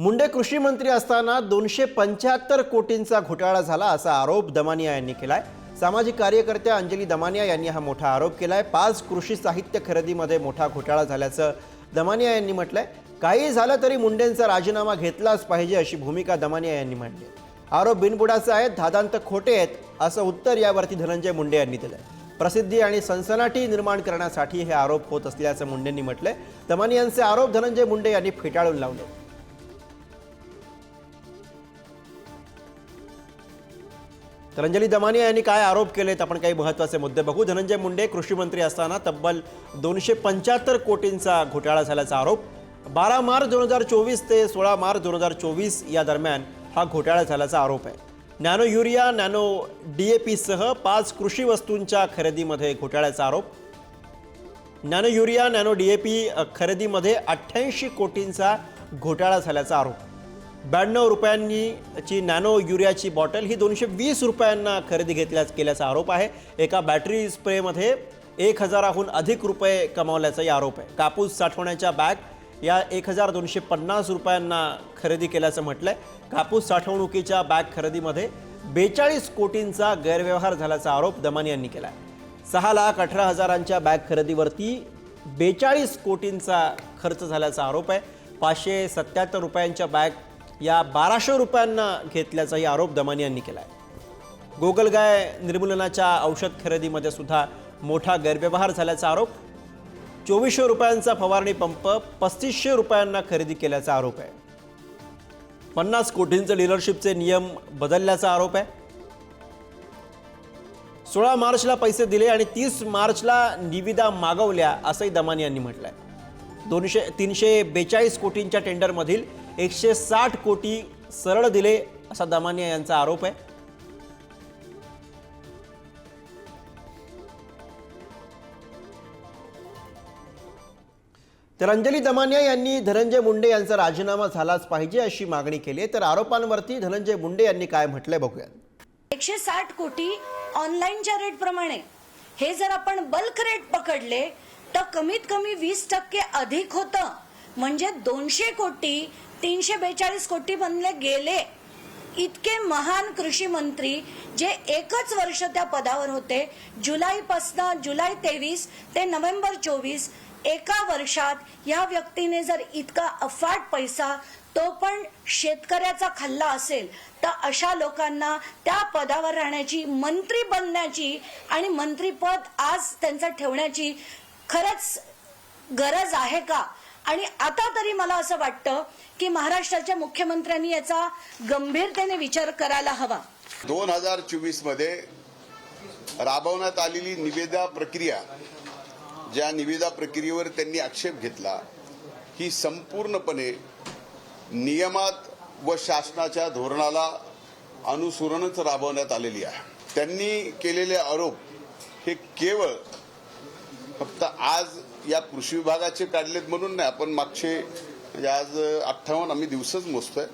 मुंडे कृषी मंत्री असताना दोनशे पंच्याहत्तर कोटींचा घोटाळा झाला असा आरोप दमानिया यांनी केलाय. सामाजिक कार्यकर्त्या अंजली दमानिया यांनी हा मोठा आरोप केलाय. पाच कृषी साहित्य खरेदीमध्ये मोठा घोटाळा झाल्याचं दमानिया यांनी म्हटलंय. काही झालं तरी मुंडेंचा राजीनामा घेतलाच पाहिजे अशी भूमिका दमानिया यांनी मांडली. आरोप बिनबुडाचे आहेत धादांत खोटे आहेत असं उत्तर यावरती धनंजय मुंडे यांनी दिलंय. प्रसिद्धी आणि सनसनाटी निर्माण करण्यासाठी हे आरोप होत असल्याचं मुंडेंनी म्हटलंय. दमानियांचे आरोप धनंजय मुंडे यांनी फेटाळून लावले. तर अंजली दमानिया यांनी काय आरोप केलेत? आपण काही महत्त्वाचे मुद्दे बघू. धनंजय मुंडे कृषी मंत्री असताना तब्बल दोनशे पंच्याहत्तर कोटींचा घोटाळा झाल्याचा आरोप. बारा मार्च दोन हजार चोवीस ते सोळा मार्च दोन हजार चोवीस या दरम्यान हा घोटाळा झाल्याचा आरोप आहे. Nano urea nano D A पीसह पाच कृषी वस्तूंच्या खरेदीमध्ये घोटाळ्याचा आरोप. Nano urea nano D A P खरेदीमध्ये अठ्ठ्याऐंशी कोटींचा घोटाळा झाल्याचा आरोप. ब्याण्णव रुपयांनीची नॅनो युरियाची बॉटल ही दोनशे वीस रुपयांना खरेदी घेतल्या केल्याचा आरोप आहे. एका बॅटरी स्प्रेमध्ये एक हजाराहून अधिक रुपये कमावल्याचाही आरोप आहे. कापूस साठवण्याच्या बॅग या एक हजार दोनशे पन्नास रुपयांना खरेदी केल्याचं म्हटलंय. कापूस साठवणुकीच्या बॅग खरेदीमध्ये बेचाळीस कोटींचा गैरव्यवहार झाल्याचा आरोप दमानी यांनी केला आहे सहा लाख अठरा हजारांच्या बॅग खरेदीवरती बेचाळीस कोटींचा खर्च झाल्याचा आरोप आहे. पाचशे सत्याहत्तर रुपयांच्या बॅग या बाराशे रुपयांना घेतल्याचाही आरोप दमानी यांनी केला आहे गोगलगाय निर्मूलनाच्या औषध खरेदीमध्ये सुद्धा मोठा गैरव्यवहार झाल्याचा आरोप. चोवीसशे रुपयांचा फवारणी पंप पस्तीसशे रुपयांना खरेदी केल्याचा आरोप आहे. पन्नास कोटींचे डीलरशिपचे नियम बदलल्याचा आरोप आहे. सोळा मार्चला पैसे दिले आणि तीस मार्चला निविदा मागवल्या असंही दमानी यांनी म्हटलंय. दोनशे तीनशे बेचाळीस कोटींच्या टेंडरमधील एकशे साठ कोटी सरळ दिले असा दमानिया यांचा आरोप आहे. तर अंजली दमानिया यांनी धनंजय मुंडे यांचा राजीनामा झालाच पाहिजे अशी मागणी केली आहे. तर आरोपांवरती धनंजय मुंडे यांनी काय म्हटलंय बघूया एकशे साठ कोटी ऑनलाईनच्या रेट प्रमाणे. हे जर आपण बल्क रेट पकडले तर कमीत कमी वीस टक्के अधिक होतं. म्हणजे दोनशे कोटी तीनशे बेचाळीस कोटी बनले गेले. इतके महान कृषी मंत्री जे एकच वर्ष त्या पदावर होते. जुलैपासनं जुलै तेवीस ते नोव्हेंबर चोवीस एका वर्षात या व्यक्तीने जर इतका अफाट पैसा तो पण शेतकऱ्याचा खाल्ला असेल तर अशा लोकांना त्या पदावर राहण्याची मंत्री बनण्याची आणि मंत्रीपद आज त्यांचं ठेवण्याची खरंच गरज आहे का? आणि आता तरी मला असं वाटतं की महाराष्ट्राच्या मुख्यमंत्र्यांनी याचा गंभीरतेने विचार करायला हवा. दोन हजार चोवीसमध्ये राबवण्यात आलेली निविदा प्रक्रिया ज्या निविदा प्रक्रियेवर त्यांनी आक्षेप घेतला ही संपूर्णपणे नियमात व शासनाच्या धोरणाला अनुसरूनच राबवण्यात आलेली आहे. त्यांनी केलेले आरोप हे केवळ फक्त आज या कृषी विभागाचे काढलेत म्हणून नाही आपण मागचे म्हणजे आज अठ्ठावन्न आम्ही दिवसच मोजतोय.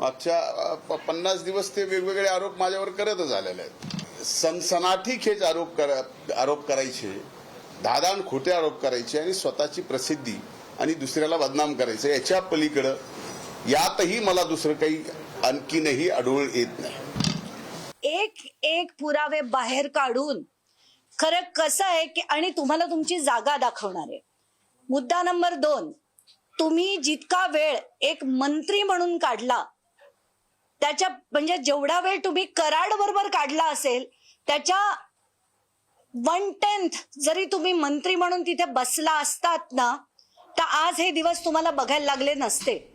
मागच्या प- पन्नास दिवस ते वेगवेगळे आरोप माझ्यावर करतच आलेले आहेत. सनसनाठी खेच आरोप करा- आरोप करायचे धादाण खोटे आरोप करायचे आणि स्वतःची प्रसिद्धी आणि दुसऱ्याला बदनाम करायचं. याच्या पलीकडं यातही मला दुसरं काही आणखीनही आढळून येत नाही. एक एक पुरावे बाहेर काढून खरं कसं आहे की आणि तुम्हाला तुमची जागा दाखवणार आहे. मुद्दा नंबर दोन तुम्ही जितका वेळ एक मंत्री म्हणून काढला त्याच्या म्हणजे जेवढा वेळ तुम्ही कराड बरोबर काढला असेल त्याच्या वन टेन्थ जरी तुम्ही मंत्री म्हणून तिथे बसला असतात ना तर आज हे दिवस तुम्हाला बघायला लागले नसते.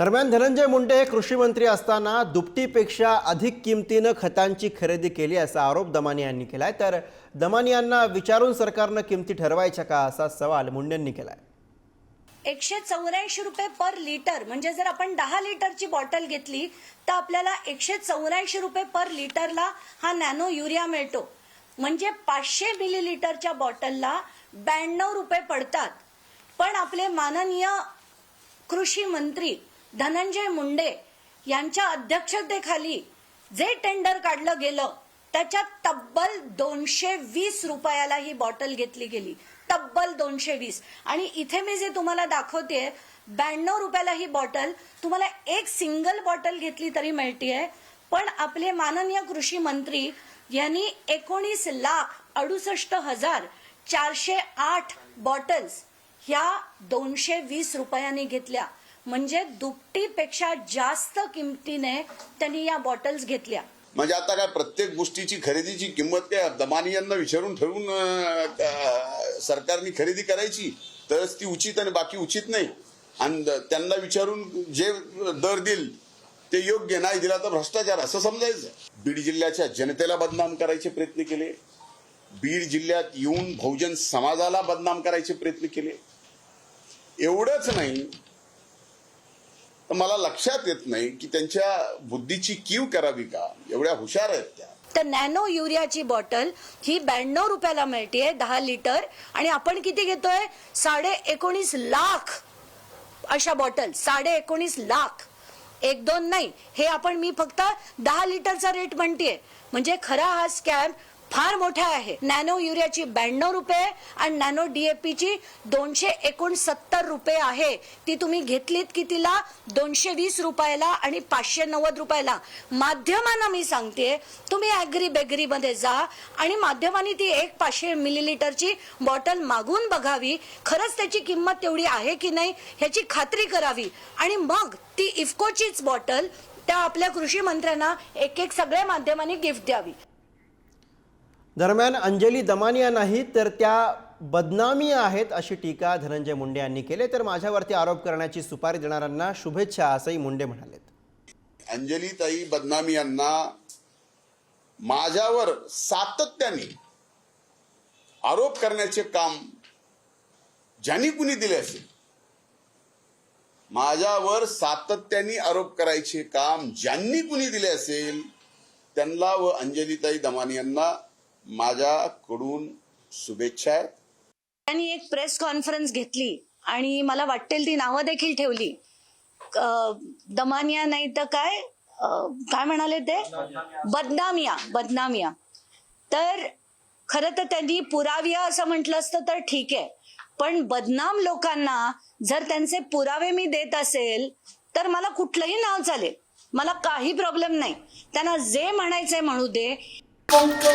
दरम्यान धनंजय मुंडे हे कृषी मंत्री असताना दुपटीपेक्षा अधिक किमतीनं खतांची खरेदी केली असा आरोप दमानी यांनी केलाय. तर दमानी यांना विचारून सरकारनं किमती ठरवायच्या का असा सवाल मुंडेंनी केलाय. एकशे चौऱ्याऐंशी रुपये पर लिटर म्हणजे जर आपण दहा लिटरची बॉटल घेतली तर आपल्याला एकशे चौऱ्याऐंशी रुपये पर लिटरला हा नॅनो युरिया मिळतो. म्हणजे पाचशे मिलीलिटरच्या बॉटलला ब्याण्णव रुपये पडतात. पण आपले माननीय कृषी मंत्री धनंजय मुंडे यांच्या अध्यक्षतेखाली जे टेंडर काढलं गेलं त्याच्यात तब्बल दोनशे वीस रुपयाला ही बॉटल घेतली गेली. तब्बल दोनशे वीस आणि इथे मी जे तुम्हाला दाखवते ब्याण्णव रुपयाला ही बॉटल तुम्हाला एक सिंगल बॉटल घेतली तरी मिळतीये. पण आपले माननीय कृषी मंत्री यांनी एकोणीस लाख अडुसष्ट हजार चारशे आठ बॉटल्स ह्या दोनशे वीस रुपयांनी घेतल्या. म्हणजे दुपटीपेक्षा जास्त किमतीने त्यांनी या बॉटल्स घेतल्या. म्हणजे आता काय प्रत्येक गोष्टीची खरेदीची किंमत काय? दमानी यांना विचारून ठरवून सरकारने खरेदी करायची तरच ती उचित आणि बाकी उचित नाही. आणि त्यांना विचारून जे दर देईल ते योग्य नाही दिला तर भ्रष्टाचार. असं समजायचं. बीड जिल्ह्याच्या जनतेला बदनाम करायचे प्रयत्न केले. बीड जिल्ह्यात येऊन बहुजन समाजाला बदनाम करायचे प्रयत्न केले. एवढंच नाही तर मला लक्षात येत नाही की त्यांच्या बुद्धीची कीव करावी का? एवढ्या हुशार आहेत त्या. तर नॅनो युरियाची बॉटल ही ब्याण्णव रुपयाला मिळते दहा लिटर. आणि आपण किती घेतोय? साडे एकोणीस लाख अशा बॉटल साडे एकोणीस लाख. एक दोन नाही हे आपण मी फक्त दहा लिटरचा रेट म्हणतेय. म्हणजे खरा हा स्कॅम फार मोठा आहे. नॅनो युरियाची ब्याण्णव रुपये आणि नॅनो डीएपीची दोनशे एकोणसत्तर रुपये आहे. ती तुम्ही घेतलीत की तिला दोनशे वीस रुपयाला आणि पाचशे नव्वद रुपयाला. माध्यमांना मी सांगते तुम्ही ॲग्री बेगरीमध्ये जा आणि माध्यमांनी ती एक पाचशे मिलीलिटरची बॉटल मागून बघावी. खरंच त्याची किंमत तेवढी आहे की नाही ह्याची खात्री करावी. आणि मग ती इफकोचीच बॉटल त्या आपल्या कृषी मंत्र्यांना एक एक सगळ्या माध्यमांनी गिफ्ट द्यावी. दरम्यान अंजली दमानिया नाहीत तर त्या बदनामी आहेत अशी टीका धनंजय मुंडे यांनी केली. तर माझ्यावरती आरोप करण्याची सुपारी देणाऱ्यांना शुभेच्छा असंही मुंडे म्हणालेत. अंजलीताई बदनामी यांना माझ्यावर सातत्याने आरोप करण्याचे काम ज्यांनी कुणी दिले असेल माझ्यावर सातत्याने आरोप करायचे काम ज्यांनी कुणी दिले असेल त्यांना व अंजलीताई दमानी यांना माझ्याकडून शुभेच्छा आहेत. त्यांनी एक प्रेस कॉन्फरन्स घेतली आणि मला वाटेल ती नावं देखील ठेवली. दमानिया नाही तर काय? काय म्हणाले ते? बदनामिया बदनामिया. तर खरं तर त्यांनी पुराविया असं म्हटलं असतं तर ठीक आहे. पण बदनाम लोकांना जर त्यांचे पुरावे मी देत असेल तर मला कुठलंही नाव चालेल. मला काही प्रॉब्लेम नाही. त्यांना जे म्हणायचंय म्हणू दे. Música